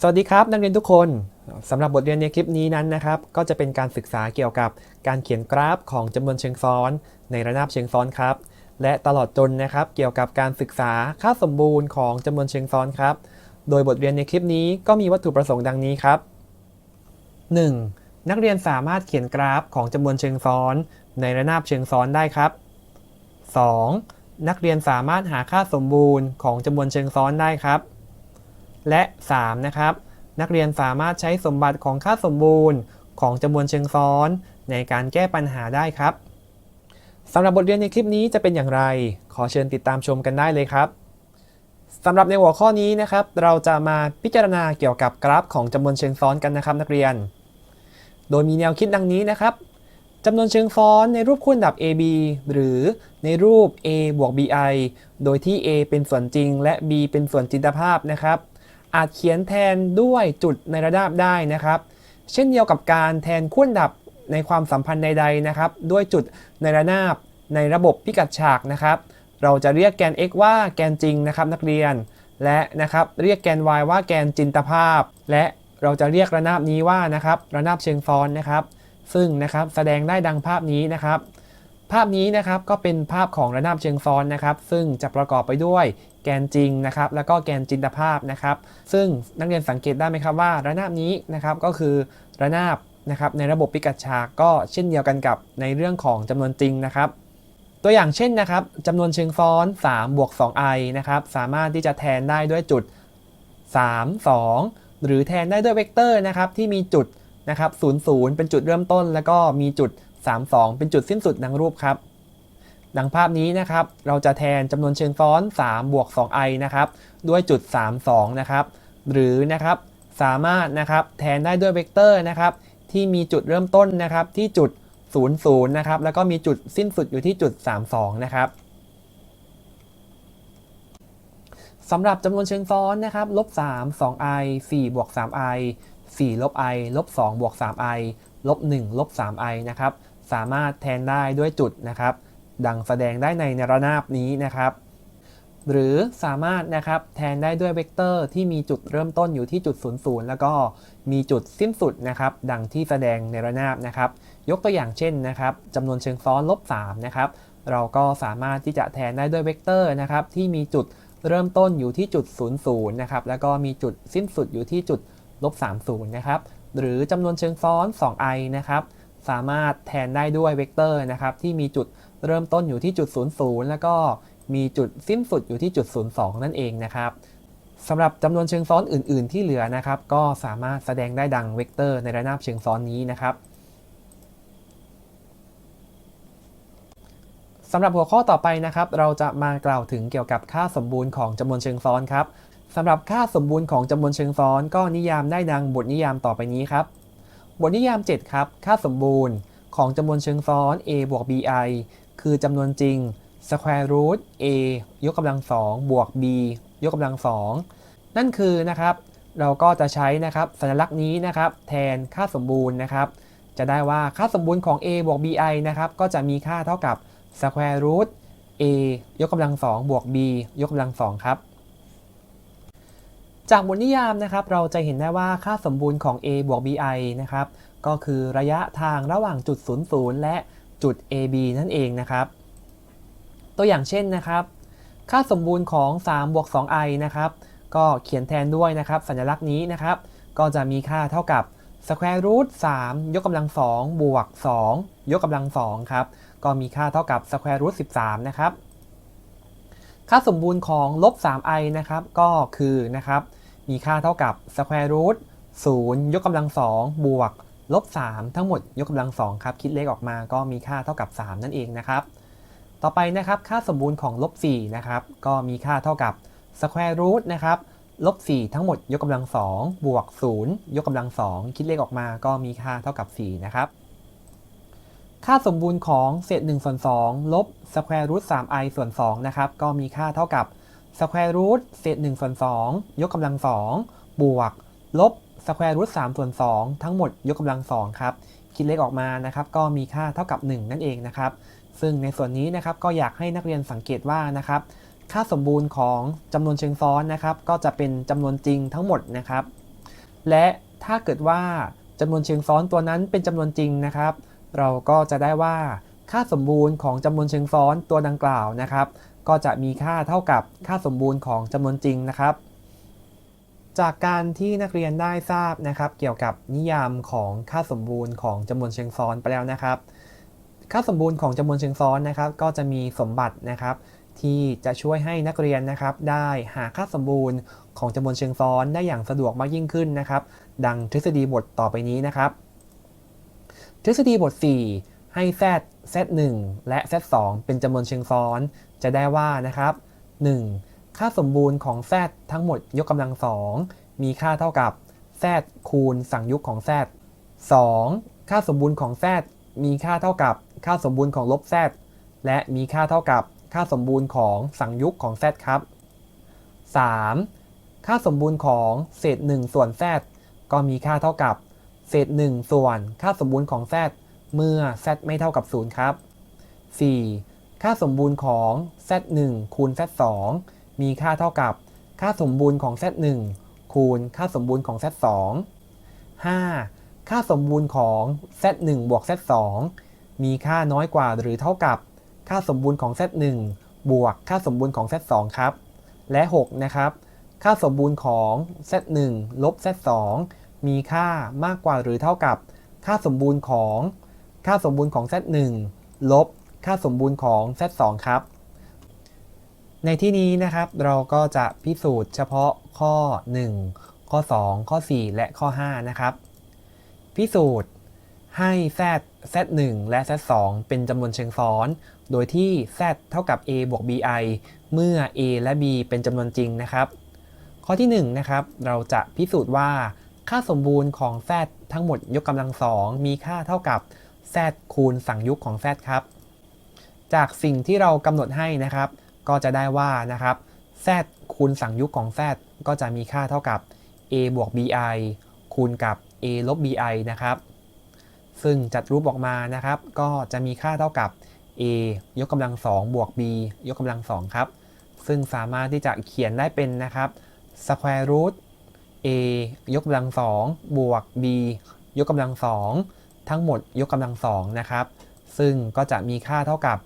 สวัสดีครับนักเรียนทุกคนสำหรับบทเรียนในคลิปนี้นั้นนะครับก็จะเป็นการศึกษาเกี่ยวกับการเขียนกราฟของจำนวนเชิงซ้อน ในระนาบเชิงซ้อนครับ และตลอดจนนะครับเกี่ยวกับการศึกษาค่าสมบูรณ์ของจำนวนเชิงซ้อนครับ โดยบทเรียนในคลิปนี้ก็มีวัตถุประสงค์ดังนี้ครับ 1. นักเรียนสามารถเขียนกราฟของจำนวนเชิงซ้อน ในระนาบเชิงซ้อนได้ครับ 2. นักเรียนสามารถหาค่าสมบูรณ์ของจำนวนเชิงซ้อนได้ครับ และ 3. นะครับ นักเรียนสามารถใช้สมบัติของค่าสมบูรณ์ ของจำนวนเชิงซ้อน ในการแก้ปัญหาได้ครับสำหรับบทเรียนในคลิปนี้จะเป็นอย่างไร ขอเชิญติดตามชมกันได้เลยครับสำหรับในหัวข้อนี้นะครับ เราจะมาพิจารณาเกี่ยวกับกราฟของจำนวนเชิงซ้อนกันนะครับนักเรียน โดยมีแนวคิดดังนี้นะครับจำนวนเชิงซ้อนในรูปคูณดับ AB หรือในรูป A บวก BI โดยที่ A เป็นส่วนจริงและ B เป็นส่วนจินตภาพนะครับ อาจเขียนแทนด้วยจุดในระนาบได้นะครับ เช่นเดียวกับการแทนคูณดับในความสัมพันธ์ใด ๆนะครับ ด้วยจุดในระนาบในระบบพิกัดฉากนะครับ เราจะเรียกแกน x ว่าแกนจริงนะครับนักเรียน และนะครับเรียกแกน y ว่าแกนจินตภาพ และเราจะเรียกระนาบนี้ว่านะครับระนาบเชิงซ้อนนะครับ ซึ่งนะครับแสดงได้ดังภาพนี้นะครับ ภาพนี้นะครับก็เป็นภาพของระนาบเชิงซ้อนนะครับ ซึ่งจะประกอบไปด้วยแกนจริงนะครับ แล้วก็แกนจินตภาพนะครับ ซึ่งนักเรียนสังเกตได้ไหมครับว่า ระนาบนี้นะครับก็คือระนาบนะครับในระบบพิกัดฉากก็เช่นเดียวกันกับในเรื่องของจำนวนจริงนะครับ ตัวอย่างเช่นนะครับจำนวนเชิงซ้อน3บวก 2i นะครับสามารถที่จะแทนได้ด้วยจุด 3 2 หรือแทนได้ด้วยเวกเตอร์นะครับที่มีจุดนะครับ0 0 เป็นจุดเริ่มต้น แล้วก็มีจุด 3 2 เป็นจุดสิ้นสุดดังรูปครับ ดังภาพนี้นะครับ เราจะแทนจำนวนเชิงซ้อน 3 บวก 2i นะครับ ด้วยจุด 3 2 นะครับ หรือนะครับสามารถนะครับแทนได้ด้วยเวกเตอร์นะครับ ที่มีจุดเริ่มต้นนะครับ ที่จุด 0 0 นะครับ แล้วก็มีจุดสิ้นสุดอยู่ที่จุด 32 นะครับสำหรับจำนวนเชิงซ้อนนะครับลบ3 2i 4บวก 3i 4ลบ i ลบ 2 บวก 3i ลบ 1 ลบ 3i นะครับ สามารถแทนได้ด้วยจุดนะครับ ดังแสดงได้ในระนาบนี้นะครับ หรือสามารถนะครับแทนได้ด้วยเวกเตอร์ที่มีจุดเริ่มต้นอยู่ที่จุด 0 0 แล้วก็มีจุดสิ้นสุดนะครับ ดังที่แสดงในระนาบนะครับ ยกตัวอย่างเช่นนะครับจำนวนเชิงซ้อนลบ3นะครับเราก็สามารถที่จะแทนได้ด้วยเวกเตอร์นะครับที่มีจุดเริ่มต้นอยู่ที่จุด 0 0 นะครับ แล้วก็มีจุดสิ้นสุดอยู่ที่จุดลบ30 นะครับ หรือจำนวนเชิงซ้อน 2i นะครับ สามารถแทนได้ด้วยเวกเตอร์นะครับที่มีจุดเริ่มต้นอยู่ที่จุด 00 แล้วก็มีจุดสิ้นสุดอยู่ที่จุด 02 นั่นเองนะครับสำหรับจำนวนเชิงซ้อนอื่น ๆ ที่เหลือนะครับ ก็สามารถแสดงได้ดังเวกเตอร์ในระนาบเชิงซ้อนนี้นะครับสำหรับหัวข้อต่อไปนะครับ เราจะมากล่าวถึงเกี่ยวกับค่าสมบูรณ์ของจำนวนเชิงซ้อนครับสำหรับค่าสมบูรณ์ของจำนวนเชิงซ้อน ก็นิยามได้ดังบทนิยามต่อไปนี้ครับ บทนิยาม 7 ครับ ค่าสมบูรณ์ของจำนวนเชิงซ้อน a บวก bi คือจำนวนจริง square root a ยกกำลัง 2 บวก b ยกกำลัง 2 นั่นคือนะครับ เราก็จะใช้นะครับสัญลักษณ์นี้นะครับ แทนค่าสมบูรณ์นะครับ จะได้ว่าค่าสมบูรณ์ของ a บวก bi นะครับ ก็จะมีค่าเท่ากับ square root a ยกกำลัง 2 บวก b ยกกำลัง 2 ครับ จากบทนิยามนะครับเราจะเห็นได้ว่าค่าสมบูรณ์ของ a บวก bi นะครับก็คือระยะทางระหว่างจุด 00 และจุด AB นั่นเองนะครับ ตัวอย่างเช่นนะครับ ค่าสมบูรณ์ของ3บวก 2i นะครับก็เขียนแทนด้วยนะครับ สัญลักษณ์นี้นะครับ ก็จะมีค่าเท่ากับ square root 3ยกกำลัง2บวก 2 ยกกำลัง2ครับก็มีค่าเท่ากับ square root 13 นะครับ ค่าสมบูรณ์ของลบ 3i นะครับก็คือนะครับ มีค่าเท่ากับ square root 0 ยกกำลัง2บวกลบ 3 ทั้งหมดยกกำลัง2ครับ คิดเลขออกมาก็มีค่าเท่ากับ 3 นั่นเองนะครับ ต่อไปนะครับค่าสมบูรณ์ของลบ4นะครับก็มีค่าเท่ากับ square root นะครับลบ4ทั้งหมดยกกำลัง2บวก 0 ยกกำลัง2คิดเลขออกมาก็มีค่าเท่ากับ4นะครับค่าสมบูรณ์ของเศษ1ส่วน2ลบ square root 3i ส่วน2นะครับก็มีค่าเท่ากับ square root เศษ1ส่วน2ยกกำลัง2บวก ลบ square root 3ส่วน2ทั้งหมดยกกำลัง2ครับ คิดเลขออกมานะครับก็มีค่าเท่ากับ 1 นั่นเองนะครับ ซึ่งในส่วนนี้นะครับก็อยากให้นักเรียนสังเกตว่านะครับ ค่าสมบูรณ์ของจำนวนเชิงซ้อนนะครับ ก็จะเป็นจำนวนจริงทั้งหมดนะครับ และถ้าเกิดว่าจำนวนเชิงซ้อนตัวนั้นเป็นจำนวนจริงนะครับ เราก็จะได้ว่าค่าสมบูรณ์ของจำนวนเชิงซ้อนตัวดังกล่าวนะครับ ก็จะมีค่าเท่ากับค่าสมบูรณ์ของจำนวนจริงนะครับ จากการที่นักเรียนได้ทราบนะครับ เกี่ยวกับนิยามของค่าสมบูรณ์ของจำนวนเชิงซ้อนไปแล้วนะครับ ค่าสมบูรณ์ของจำนวนเชิงซ้อนนะครับ ก็จะมีสมบัตินะครับ ที่จะช่วยให้นักเรียนนะครับ ได้หาค่าสมบูรณ์ของจำนวนเชิงซ้อนได้อย่างสะดวกมากยิ่งขึ้นนะครับ ดังทฤษฎีบทต่อไปนี้นะครับ ทฤษฎีบท 4 ให้ z z1 และ z2 เป็นจำนวนเชิงซ้อน จะได้ว่านะครับ 1. ค่าสมบูรณ์ของ z ทั้งหมดยกกำลังสองมีค่าเท่ากับ z คูณสังยุกของ z 2. ค่าสมบูรณ์ของ z มีค่าเท่ากับค่าสมบูรณ์ของลบ z และมีค่าเท่ากับค่าสมบูรณ์ของสังยุกของ z ครับ 3. ค่าสมบูรณ์ของเศษ1ส่วน z ก็มีค่าเท่ากับ เศษ1ส่วนค่าสมบูรณ์ของ z เมื่อ z ไม่เท่ากับ 0 ครับ 4. ค่าสมบูรณ์ของ z1 คูณ z2 มีค่าเท่ากับ ค่าสมบูรณ์ของ z1 คูณค่าสมบูรณ์ของ z2 5. ค่าสมบูรณ์ของ z1 บวก z2 มีค่าน้อยกว่าหรือเท่ากับ ค่าสมบูรณ์ของ z1 บวกค่าสมบูรณ์ของ z2 ครับ และ 6 นะครับ ค่าสมบูรณ์ของ z1 ลบ z2 มีค่ามากกว่าหรือเท่ากับ ค่าสมบูรณ์ของ ค่าสมบูรณ์ของ z1 ลบค่าสมบูรณ์ของ z2 ครับ ในที่นี้นะครับเราก็จะพิสูจน์เฉพาะข้อ 1 ข้อ 2 ข้อ 4 และข้อ 5 นะครับ พิสูจน์ให้ z z1 และ z2 เป็นจำนวนเชิงซ้อน โดยที่ z เท่ากับ a บวก bi เมื่อ a และ b เป็นจำนวนจริงนะครับ ข้อที่1นะครับเราจะพิสูจน์ว่าค่าสมบูรณ์ของ z ทั้งหมดยกกำลังสองมีค่าเท่ากับ z คูณสังยุกของ z ครับ จากสิ่งที่เรากำหนดให้นะครับ ก็จะได้ว่านะครับ z คูณสังยุกของ z ก็จะมีค่าเท่ากับ a บวก bi คูณกับ a ลบ bi นะครับ ซึ่งจัดรูปออกมานะครับ ก็จะมีค่าเท่ากับ a ยกกำลังสองบวก b ยกกำลังสองครับ ซึ่งสามารถที่จะเขียนได้เป็นนะครับ square root a ยกกำลังสองบวก b ยกกำลังสอง ทั้งหมดยกกำลังสองนะครับ ซึ่งก็จะมีค่าเท่ากับ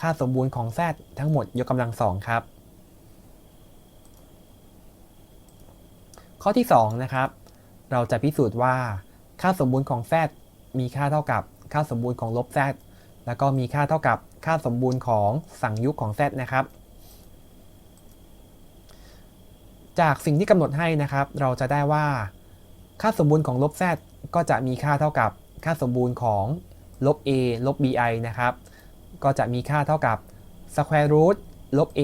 ค่าสมบูรณ์ของ z ทั้งหมดยกกำลังสองครับ ข้อที่2นะครับ เราจะพิสูจน์ว่าค่าสมบูรณ์ของ z มีค่าเท่ากับค่าสมบูรณ์ของลบ z แล้วก็มีค่าเท่ากับค่าสมบูรณ์ของสังยุกของ z นะครับ จากสิ่งที่กำหนดให้นะครับ เราจะได้ว่า ค่าสมบูรณ์ของลบ z ก็จะมีค่าเท่ากับ ค่าสมบูรณ์ของลบ a ลบ bi นะครับ ก็จะมีค่าเท่ากับ square root ลบ a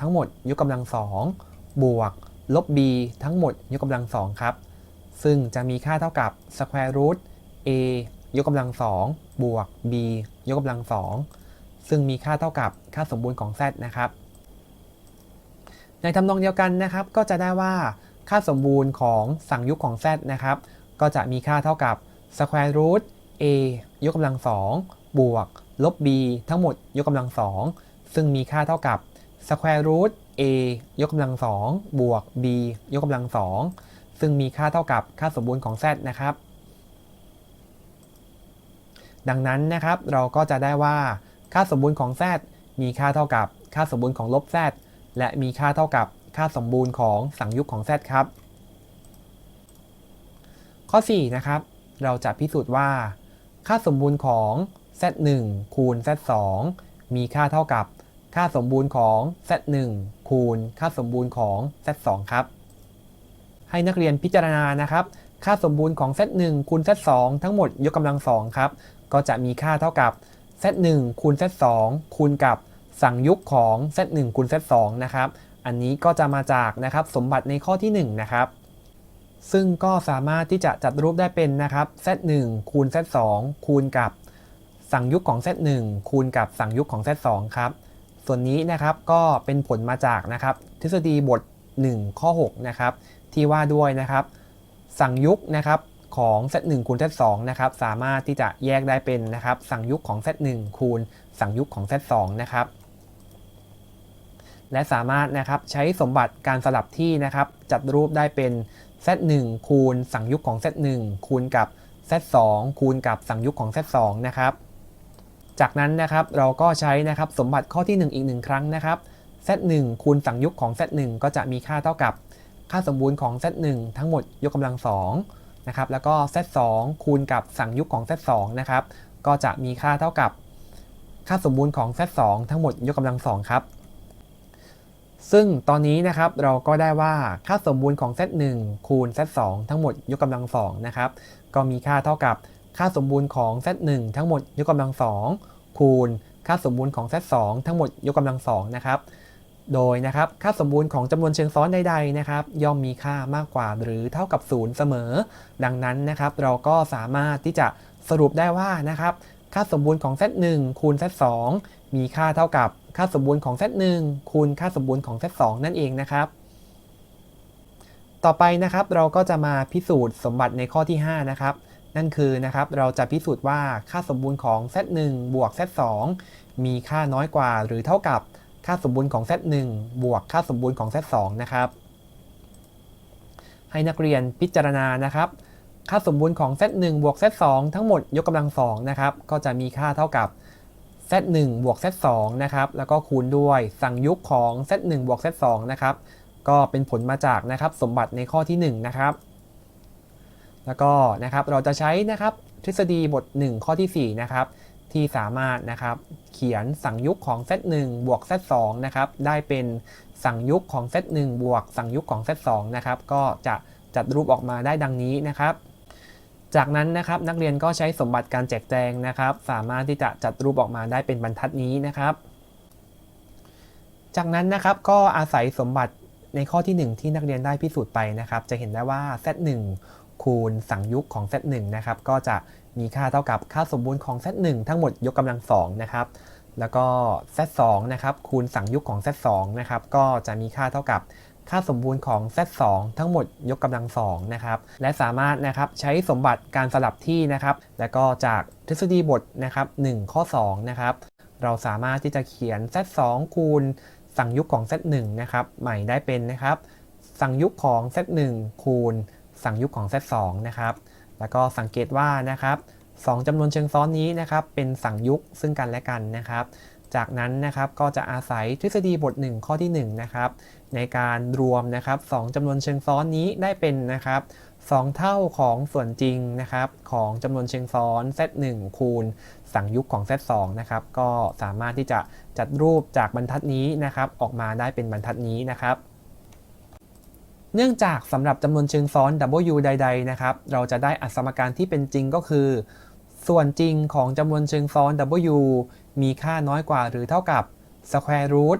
ทั้งหมดยกกำลังสองบวกลบ b ทั้งหมดยกกำลังสองครับ ซึ่งจะมีค่าเท่ากับ square root a ยกกำลังสองบวก b ยกกำลังสองซึ่งมีค่าเท่ากับค่าสมบูรณ์ของ z นะครับ ในทำนองเดียวกันนะครับ ก็จะได้ว่าค่าสมบูรณ์ของสั่งยุกของ z นะครับ ก็จะมีค่าเท่ากับ square root a ยกกำลังสองบวก ลบ b ทั้งหมดยกกำลังสองซึ่งมีค่าเท่ากับ square root a ยกกำลังสองบวก b ยกกำลังสองซึ่งมีค่าเท่ากับค่าสมบูรณ์ของ z นะครับ ดังนั้นนะครับเราก็จะได้ว่าค่าสมบูรณ์ของ z มีค่าเท่ากับค่าสมบูรณ์ของลบ z และมีค่าเท่ากับค่าสมบูรณ์ของสังยุกของ z ครับ ข้อ 4 นะครับ เราจะพิสูจน์ว่า ค่าสมบูรณ์ของ z1 คูณ z2 มีค่าเท่ากับ ค่าสมบูรณ์ของ z1 คูณ ค่าสมบูรณ์ของ z2 ครับ ให้นักเรียนพิจารณานะครับ ค่าสมบูรณ์ของ z1 คูณ z2 ทั้งหมดยกกำลังสองครับ ก็จะมีค่าเท่ากับ z1 คูณ z2 คูณกับสังยุกของ z1 คูณ z2 นะครับ อันนี้ก็จะมาจากนะครับสมบัติในข้อที่ 1 นะครับ ซึ่งก็สามารถที่จะจัดรูปได้เป็นนะครับ z1 คูณ z2 คูณกับสังยุกของ z1 คูณกับสังยุกของ z2 ครับ ส่วนนี้นะครับก็เป็นผลมาจากนะครับ ทฤษฎีบท 1 ข้อ6นะครับที่ว่าด้วยนะครับ สังยุกนะครับของ z1 คูณ z2 นะครับสามารถที่จะแยกได้เป็นนะครับ สังยุกของ z1 คูณสังยุกของ z2 นะครับและสามารถนะครับใช้สมบัติการสลับที่นะครับ จัดรูปได้เป็น z1 คูณสังยุกของ z1 คูณกับ z2 คูณกับสังยุกของ z2 นะครับ จากนั้นนะครับเราก็ใช้นะครับสมบัติข้อที่ 1 อีกหนึ่งครั้งนะครับ z1 คูณสังยุกของ z1 ก็จะมีค่าเท่ากับค่าสมบูรณ์ของ z1 ทั้งหมดยกกำลัง2นะครับแล้วก็ z2 คูณกับสังยุกของ z2 นะครับก็จะมีค่าเท่ากับค่าสมบูรณ์ของ z2 ทั้งหมดยกกำลัง2ครับ ซึ่งตอนนี้นะครับเราก็ได้ว่าค่าสมบูรณ์ของ z1 คูณ z2 ทั้งหมดยกกำลัง2นะครับก็มีค่าเท่ากับค่าสมบูรณ์ของ z1 ทั้งหมดยกกำลัง2คูณค่าสมบูรณ์ของ z2 ทั้งหมดยกกำลัง2นะครับโดยนะครับค่าสมบูรณ์ของจำนวนเชิงซ้อนใดๆนะครับย่อมมีค่ามากกว่าหรือเท่ากับ 0 เสมอ ดังนั้นนะครับเราก็สามารถที่จะสรุปได้ว่านะครับค่าสมบูรณ์ของ z1 คูณ z2 มีค่าเท่ากับ ค่าสมบูรณ์ของ z1 คูณค่าสมบูรณ์ของ z2 นั่นเองนะครับ ต่อไปนะครับเราก็จะมาพิสูจน์สมบัติในข้อที่ 5 นะครับ นั่นคือนะครับเราจะพิสูจน์ว่าค่าสมบูรณ์ของ z1 บวก z2 มีค่าน้อยกว่าหรือเท่ากับค่าสมบูรณ์ของ z1 บวกค่าสมบูรณ์ของ z2 นะครับให้นักเรียนพิจารณานะครับ ค่าสมบูรณ์ของ z1 บวก z2 ทั้งหมดยกกำลัง2นะครับก็จะมีค่าเท่ากับ z1 บวก z2 นะครับแล้วก็คูณด้วยสั่งยุกของ z1 บวก z2 นะครับก็เป็นผลมาจากนะครับสมบัติในข้อที่1นะครับแล้วก็นะครับเราจะใช้นะครับทฤษฎีบท 1 ข้อที่ 4 นะครับ ที่สามารถนะครับเขียนสั่งยุกของ z1 บวก z2 นะครับได้เป็นสั่งยุกของ z1 บวกสั่งยุกของ z2 นะครับก็จะจัดรูปออกมาได้ดังนี้นะครับ จากนั้นนะครับนักเรียนก็ใช้สมบัติการแจกแจงนะครับ สามารถที่จะจัดรูปออกมาได้เป็นบรรทัดนี้นะครับ จากนั้นนะครับก็อาศัยสมบัติในข้อที่ 1 ที่นักเรียนได้พิสูจน์ไปนะครับ จะเห็นได้ว่า z1 คูณสังยุกของ z1 นะครับก็จะมีค่าเท่ากับค่าสมบูรณ์ของ z1 ทั้งหมดยกกำลัง2นะครับแล้วก็ z2 นะครับคูณสังยุกของ z2 นะครับก็จะมีค่าเท่ากับ ค่าสมบูรณ์ของ z2 ทั้งหมดยกกำลัง2นะครับและสามารถนะครับใช้สมบัติการสลับที่นะครับแล้วก็จากทฤษฎีบทนะครับ1ข้อ2นะครับเราสามารถที่จะเขียน z2 คูณสั่งยุกของ z1 นะครับใหม่ได้เป็นนะครับสั่งยุกของ z1 คูณสั่งยุกของ z2 นะครับแล้วก็สังเกตว่านะครับสองจำนวนเชิงซ้อนนี้นะครับเป็นสั่งยุกซึ่งกันและกันนะครับ จากนั้นนะครับก็จะอาศัยทฤษฎีบท 1 ข้อที่1นะครับ ในการรวมนะครับสจำนวนเชิงซ้อนนี้ได้เป็นนะครับ2 เท่าของส่วนจริงนะครับของจำนวนเชิงซ้อน z1 คูณสังยุกของ z2 นะครับก็สามารถที่จะจัดรูปจากบรรทัดนี้นะครับออกมาได้เป็นบรรทัดนี้นะครับเนื่องจากสำหรับจำนวนเชิงซ้อน w ใด ๆ นะครับ เราจะได้อัตสมการที่เป็นจริงก็คือ ส่วนจริงของจำนวนเชิงซ้อน w มีค่าน้อยกว่าหรือเท่ากับ square root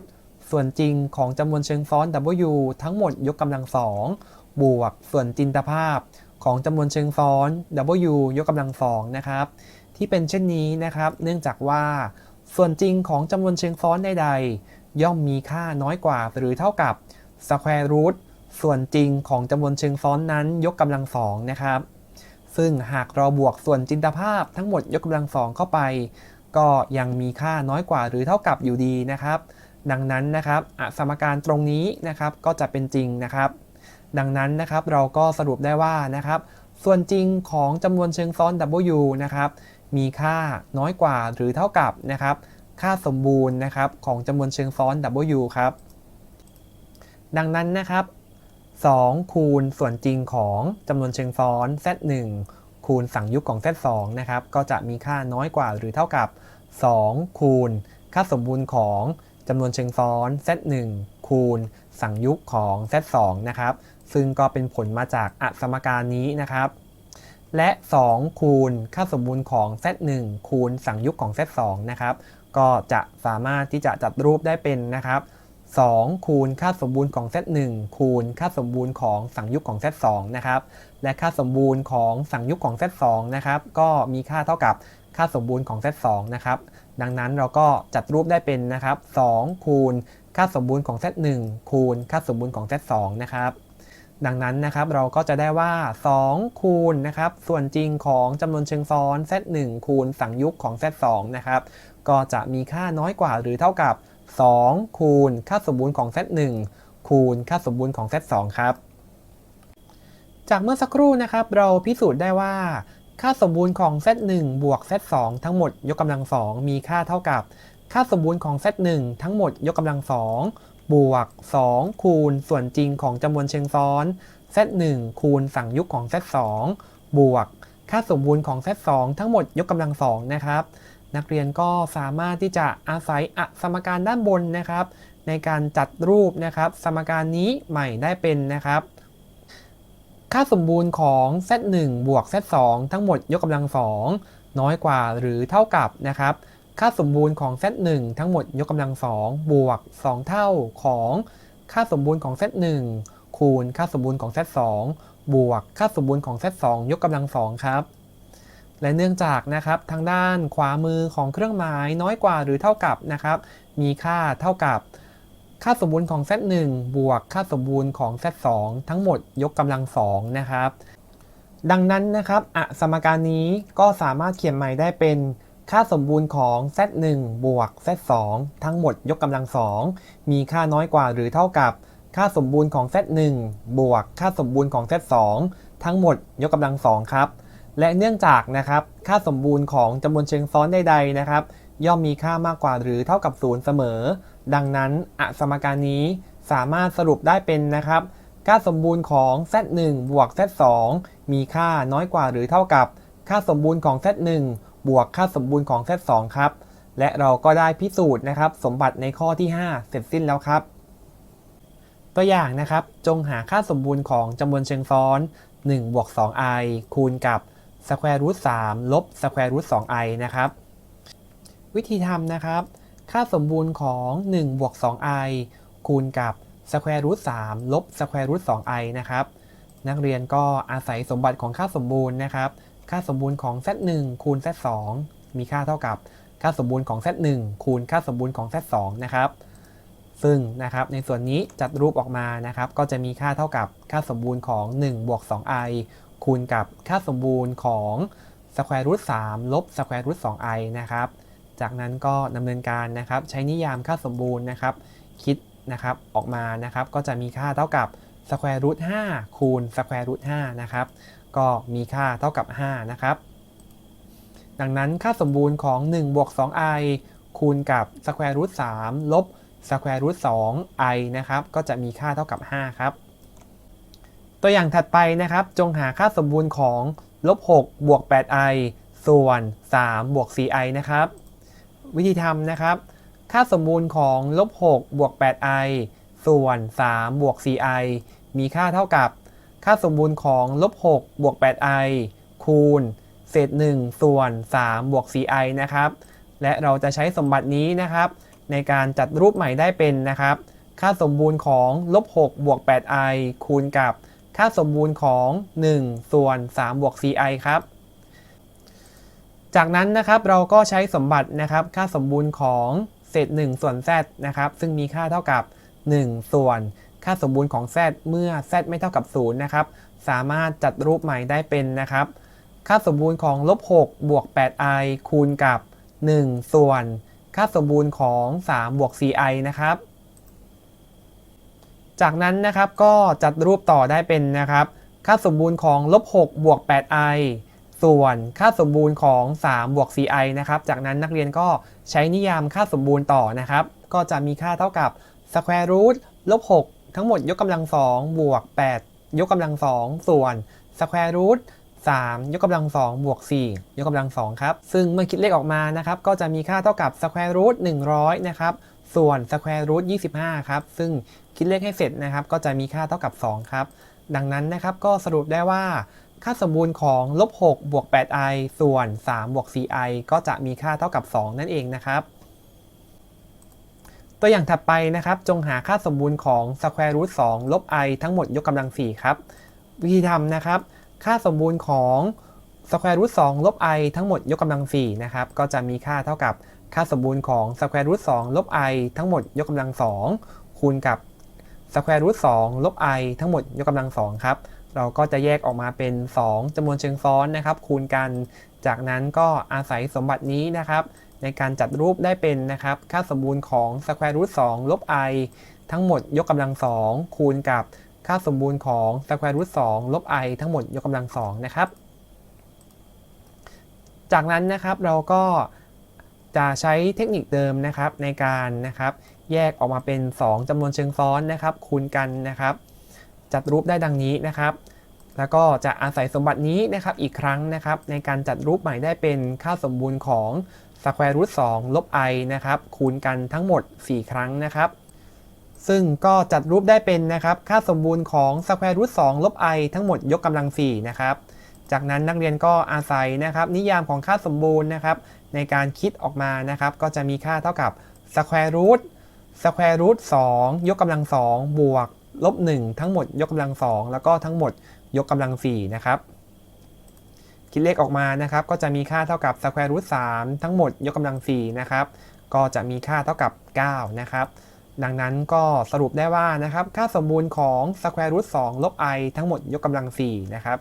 ส่วนจริงของจำนวนเชิงซ้อน w ทั้งหมดยกกำลังสองบวกส่วนจินตภาพของจำนวนเชิงซ้อน w ยกกำลังสองนะครับ ที่เป็นเช่นนี้นะครับ เนื่องจากว่า ส่วนจริงของจำนวนเชิงซ้อนใดๆย่อมมีค่าน้อยกว่าหรือเท่ากับ square root ส่วนจริงของจำนวนเชิงซ้อนนั้นยกกำลังสองนะครับ ซึ่งหากเราบวกส่วนจินตภาพทั้งหมดยกกำลังสองเข้าไป ก็ยังมีค่าน้อยกว่าหรือเท่ากับอยู่ดีนะครับ ดังนั้นนะครับสมการตรงนี้นะครับก็จะเป็นจริงนะครับ ดังนั้นนะครับเราก็สรุปได้ว่านะครับ ส่วนจริงของจำนวนเชิงซ้อน w นะครับมีค่าน้อยกว่าหรือเท่ากับนะครับค่าสมบูรณ์นะครับของจำนวนเชิงซ้อน w ครับ ดังนั้นนะครับ 2 คูณส่วนจริงของจำนวนเชิงซ้อน z1 คูณสั่งยุกของ z2 นะครับก็จะมีค่าน้อยกว่าหรือเท่ากับ 2 คูณค่าสมบูรณ์ของ จำนวนเชิงซ้อน z1 คูณ สั่งยุกของ z2 นะครับ ซึ่งก็เป็นผลมาจากอสมการนี้นะครับ และ 2 คูณค่าสมบูรณ์ของ z1 คูณสั่งยุกของ z2 นะครับ ก็จะสามารถที่จะจัดรูปได้เป็นนะครับ 2 คูณค่าสมบูรณ์ของ z1 คูณค่าสมบูรณ์ของสั่งยุกของ z2 นะครับและค่าสมบูรณ์ของสั่งยุกของ z2 นะครับก็มีค่าเท่ากับค่าสมบูรณ์ของ z2 นะครับดังนั้นเราก็จัดรูปได้เป็นนะครับ2คูณค่าสมบูรณ์ของ z1 คูณค่าสมบูรณ์ของ z2 นะครับดังนั้นนะครับเราก็จะได้ว่า 2 คูณนะครับส่วนจริงของจำนวนเชิงซ้อน z1 คูณสั่งยุกของ z2 นะครับก็จะมีค่าน้อยกว่าหรือเท่ากับ 2 คูณค่าสมบูรณ์ของ z1 คูณค่าสมบูรณ์ของ z2 ครับ จากเมื่อสักครู่นะครับ เราพิสูจน์ได้ว่า ค่าสมบูรณ์ของ z1 บวก z2 ทั้งหมดยกกำลัง2มีค่าเท่ากับ ค่าสมบูรณ์ของ z1 ทั้งหมดยกกำลัง2บวก 2 คูณส่วนจริงของจำนวนเชิงซ้อน z1 คูณสั่งยุกของ z2 บวก ค่าสมบูรณ์ของ z2 ทั้งหมดยกกำลัง2นะครับ นักเรียนก็สามารถที่จะอาศัยอสมการด้านบนนะครับ ในการจัดรูปนะครับ สมการนี้ใหม่ได้เป็นนะครับ ค่าสมบูรณ์ของ z1 บวก z2 ทั้งหมดยกกำลัง2น้อยกว่าหรือเท่ากับนะครับ ค่าสมบูรณ์ของ z1 ทั้งหมดยกกำลัง2บวก 2 เท่าของค่าสมบูรณ์ของ z1 คูณค่าสมบูรณ์ของ z2 บวกค่าสมบูรณ์ของ z2 ยกกำลัง2ครับ และเนื่องจากนะครับทางด้านขวามือของเครื่องหมายน้อยกว่าหรือเท่ากับนะครับมีค่าเท่ากับค่าสมบูรณ์ของ z1 บวกค่าสมบูรณ์ของ z2 ทั้งหมดยกกำลัง2นะครับดังนั้นนะครับอะสมการนี้ก็สามารถเขียนใหม่ได้เป็นค่าสมบูรณ์ของ z1 บวก z2 ทั้งหมดยกกำลัง2มีค่าน้อยกว่าหรือเท่ากับค่าสมบูรณ์ของ z1 บวกค่าสมบูรณ์ของ z2 ทั้งหมดยกกำลัง2ครับ และเนื่องจากนะครับค่าสมบูรณ์ของจำนวนเชิงซ้อนใดๆนะครับ ย่อมมีค่ามากกว่าหรือเท่ากับศูนย์เสมอ ดังนั้นอสมการนี้สามารถสรุปได้เป็นนะครับค่าสมบูรณ์ของ z1 บวก z2 มีค่าน้อยกว่าหรือเท่ากับ ค่าสมบูรณ์ของ z1 บวกค่าสมบูรณ์ของ z2 ครับ และเราก็ได้พิสูจน์นะครับ สมบัติในข้อที่ 5 เสร็จสิ้นแล้วครับ ตัวอย่างนะครับจงหาค่าสมบูรณ์ของจำนวนเชิงซ้อน 1 บวก 2i คูณกับ square root 3ลบ square root 2i นะครับ วิธีทำนะครับ ค่าสมบูรณ์ของ1บวก 2i คูณกับ square root 3ลบ square root 2i นะครับ นักเรียนก็อาศัยสมบัติของค่าสมบูรณ์นะครับ ค่าสมบูรณ์ของ z1 คูณ z2 มีค่าเท่ากับค่าสมบูรณ์ของ z1 คูณค่าสมบูรณ์ของ z2 นะครับซึ่งนะครับในส่วนนี้จัดรูปออกมานะครับ ก็จะมีค่าเท่ากับค่าสมบูรณ์ของ 1 บวก 2i คูณกับค่าสมบูรณ์ของ square root 3ลบ square root 2i นะครับ จากนั้นก็ดำเนินการนะครับ ใช้นิยามค่าสมบูรณ์นะครับ คิดนะครับออกมานะครับ ก็จะมีค่าเท่ากับ square root 5คูณ square root 5นะครับ ก็มีค่าเท่ากับ5นะครับดังนั้นค่าสมบูรณ์ของ1บวก 2i คูณกับ square root 3ลบ square root 2i นะครับ ก็จะมีค่าเท่ากับ 5 ครับ ตัวอย่างถัดไปนะครับ จงหาค่าสมบูรณ์ของลบ6บวก 8i ส่วน3บวก 4i นะครับ วิธีทำนะครับ ค่าสมบูรณ์ของลบ6บวก 8i ส่วน3บวก 4i มีค่าเท่ากับค่าสมบูรณ์ของลบ6บวก 8i คูณ เศษ 1 ส่วน3บวก 4i นะครับ และเราจะใช้สมบัตินี้นะครับ ในการจัดรูปใหม่ได้เป็นนะครับ ค่าสมบูรณ์ของลบ6บวก 8i คูณกับ ค่าสมบูรณ์ของ 1 ส่วน3บวก 4i ครับ จากนั้นนะครับเราก็ใช้สมบัตินะครับ ค่าสมบูรณ์ของเศษ1ส่วน z นะครับ ซึ่งมีค่าเท่ากับ 1 ส่วนค่าสมบูรณ์ของ z เมื่อ z ไม่เท่ากับ0นะครับ สามารถจัดรูปใหม่ได้เป็นนะครับ ค่าสมบูรณ์ของลบ6บวก 8i คูณกับ 1 ส่วน ค่าสมบูรณ์ของ 3 บวก 4i นะครับ จากนั้นนะครับก็จัดรูปต่อได้เป็นนะครับค่าสมบูรณ์ของลบ6บวก 8i ส่วนค่าสมบูรณ์ของ3บวก 4i นะครับ จากนั้นนักเรียนก็ใช้นิยามค่าสมบูรณ์ต่อนะครับ ก็จะมีค่าเท่ากับ square root ลบ6ทั้งหมดยกกำลัง2บวก 8 ยกกำลัง 2 ส่วน square root 3 ยกกำลัง 2 บวก 4 ยกกำลัง 2 ครับ ซึ่งเมื่อคิดเลขออกมานะครับ ก็จะมีค่าเท่ากับ square root 100 นะครับ ส่วน square root 25 ครับ ซึ่ง คิดเลขให้เสร็จนะครับ ก็จะมีค่าเท่ากับ 2 ครับ ดังนั้นนะครับก็สรุปได้ว่า ค่าสมบูรณ์ของลบ6บวก 8i ส่วน3บวก 4i ก็จะมีค่าเท่ากับ 2 นั่นเองนะครับ ตัวอย่างถัดไปนะครับ จงหาค่าสมบูรณ์ของ square root 2ลบ i ทั้งหมดยกกำลัง 4 ครับ วิธีทำนะครับ ค่าสมบูรณ์ของ square root 2ลบ i ทั้งหมดยกกำลัง4นะครับ ก็จะมีค่าเท่ากับค่าสมบูรณ์ของ square root 2ลบ i ทั้งหมดยกกำลัง 2 คูณกับ square root 2ลบ i ทั้งหมดยกกำลัง2ครับ เราก็จะแยกออกมาเป็น 2จำนวนเชิงซ้อนนะครับ คูณกัน จากนั้นก็อาศัยสมบัตินี้นะครับ ในการจัดรูปได้เป็นนะครับ ค่าสมบูรณ์ของ square root 2ลบ i ทั้งหมดยกกำลัง2คูณกับค่าสมบูรณ์ของ square root 2ลบ i ทั้งหมดยกกำลังสองนะครับจากนั้นนะครับเราก็จะใช้เทคนิคเดิมนะครับในการนะครับ แยกออกมาเป็น 2จำนวนเชิงซ้อนนะครับ คูณกันนะครับ จัดรูปได้ดังนี้นะครับ แล้วก็จะอาศัยสมบัตินี้นะครับอีกครั้งนะครับ ในการจัดรูปใหม่ได้เป็นค่าสมบูรณ์ของ square root 2ลบ i นะครับ คูณกันทั้งหมด 4 ครั้งนะครับ ซึ่งก็จัดรูปได้เป็นนะครับ ค่าสมบูรณ์ของ square root 2ลบ i ทั้งหมดยกกำลัง 4 นะครับ จากนั้นนักเรียนก็อาศัยนะครับ นิยามของค่าสมบูรณ์นะครับ ในการคิดออกมานะครับ ก็จะมีค่าเท่ากับ square root square root 2ยกกำลัง2บวกลบ1ทั้งหมดยกกำลัง2แล้วก็ทั้งหมดยกกำลัง4นะครับคิดเลขออกมานะครับ ก็จะมีค่าเท่ากับ square root 3ทั้งหมดยกกำลัง4นะครับก็จะมีค่าเท่ากับ 9 นะครับ ดังนั้นก็สรุปได้ว่านะครับ ค่าสมบูรณ์ของ square root 2ลบ i ทั้งหมดยกกำลัง4นะครับ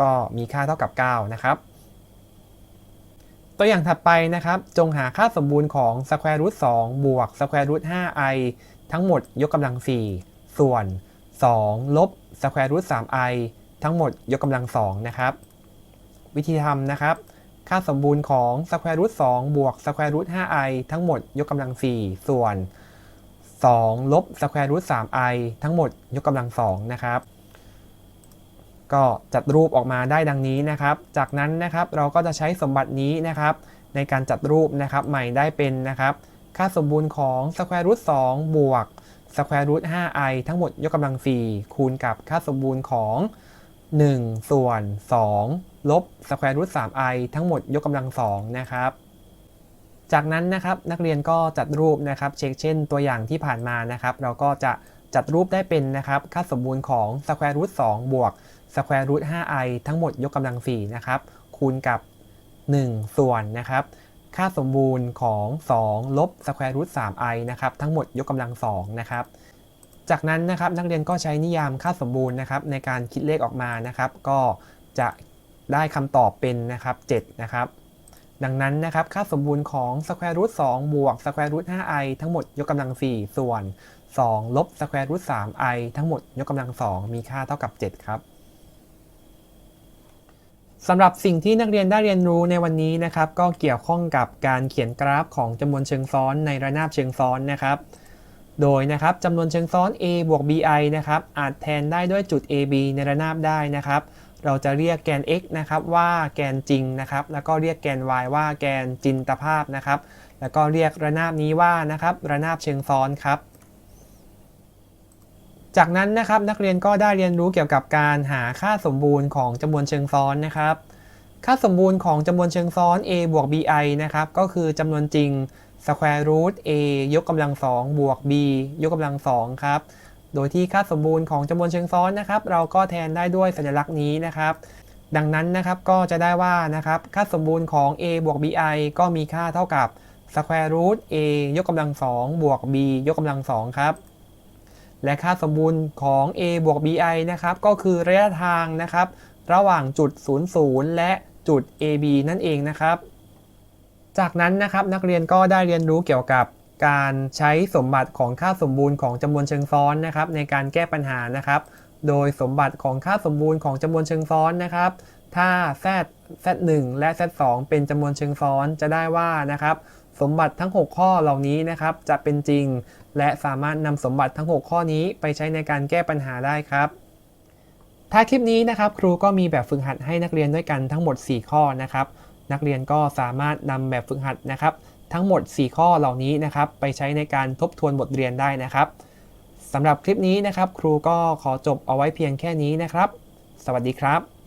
ก็มีค่าเท่ากับ 9 นะครับ ตัวอย่างถัดไปนะครับ จงหาค่าสมบูรณ์ของ square root 2บวก square root 5i ทั้งหมดยกกำลัง 4 ส่วน 2 ลบ square root 3i ทั้งหมดยกกำลัง 2 นะครับ วิธีทำนะครับ ค่าสมบูรณ์ของ square root 2บวก square root 5i ทั้งหมดยกกำลัง 4 ส่วน 2 ลบ square root 3i ทั้งหมดยกกำลัง 2 นะครับ ก็จัดรูปออกมาได้ดังนี้นะครับ จากนั้นนะครับเราก็จะใช้สมบัตินี้นะครับ ในการจัดรูปนะครับใหม่ได้เป็นนะครับ ค่าสมบูรณ์ของ square root 2บวก square root 5i ทั้งหมดยกกำลัง 4 คูณกับค่าสมบูรณ์ของ 1 ส่วน 2 ลบ square root 3i ทั้งหมดยกกำลัง 2 นะครับจากนั้นนะครับนักเรียนก็จัดรูปนะครับ เช็คเช่นตัวอย่างที่ผ่านมานะครับ เราก็จะจัดรูปได้เป็นนะครับ ค่าสมบูรณ์ของ square root 2บวก square root 5i ทั้งหมดยกกำลัง4นะครับคูณกับ 1 ส่วนนะครับค่าสมบูรณ์ของ 2 ลบ square root 3i นะครับทั้งหมดยกกำลัง2นะครับจากนั้นนะครับนักเรียนก็ใช้นิยามค่าสมบูรณ์นะครับในการคิดเลขออกมานะครับก็จะได้คำตอบเป็นนะครับ7นะครับดังนั้นนะครับค่าสมบูรณ์ของ square root 2บวก square root 5i ทั้งหมดยกกำลัง 4 ส่วน 2 ลบ square root 3i ทั้งหมดยกกำลัง 2 มีค่าเท่ากับ 7 ครับ สำหรับสิ่งที่นักเรียนได้เรียนรู้ในวันนี้นะครับก็เกี่ยวข้องกับการเขียนกราฟของจำนวนเชิงซ้อนในระนาบเชิงซ้อนนะครับ โดยนะครับจำนวนเชิงซ้อน a บวก bi นะครับอาจแทนได้ด้วยจุด ab ในระนาบได้นะครับ เราจะเรียกแกน x นะครับว่าแกนจริงนะครับ แล้วก็เรียกแกน y ว่าแกนจินตภาพนะครับ แล้วก็เรียกระนาบนี้ว่านะครับระนาบเชิงซ้อนครับ จากนั้นนะครับนักเรียนก็ได้เรียนรู้เกี่ยวกับการหาค่าสมบูรณ์ของจำนวนเชิงซ้อนนะครับ ค่าสมบูรณ์ของจำนวนเชิงซ้อน a บวก bi นะครับก็คือจำนวนจริง square root a ยกกำลัง2บวก b ยกกำลัง2ครับ โดยที่ค่าสมบูรณ์ของจำนวนเชิงซ้อนนะครับ เราก็แทนได้ด้วยสัญลักษณ์นี้นะครับ ดังนั้นนะครับก็จะได้ว่านะครับค่าสมบูรณ์ของ a บวก bi ก็มีค่าเท่ากับ square root a ยกกำลัง2บวก b ยกกำลัง2ครับ และค่าสมบูรณ์ของ a บวก bi นะครับ ก็คือระยะทางนะครับ ระหว่างจุด 00 และจุด ab นั่นเองนะครับ จากนั้นนะครับนักเรียนก็ได้เรียนรู้เกี่ยวกับการใช้สมบัติของค่าสมบูรณ์ของจำนวนเชิงซ้อนนะครับ ในการแก้ปัญหานะครับ โดยสมบัติของค่าสมบูรณ์ของจำนวนเชิงซ้อนนะครับ ถ้า z z1 และ z2 เป็นจำนวนเชิงซ้อนจะได้ว่านะครับ สมบัติทั้ง 6 ข้อเหล่านี้นะครับจะเป็นจริง และสามารถนำสมบัติทั้ง 6 ข้อนี้ไปใช้ในการแก้ปัญหาได้ครับถ้าคลิปนี้นะครับครูก็มีแบบฝึกหัดให้นักเรียนด้วยกันทั้งหมด 4 ข้อนะครับ นักเรียนก็สามารถนำแบบฝึกหัดนะครับ ทั้งหมด 4 ข้อเหล่านี้นะครับไปใช้ในการทบทวนบทเรียนได้นะครับสำหรับคลิปนี้นะครับ ครูก็ขอจบเอาไว้เพียงแค่นี้นะครับ สวัสดีครับ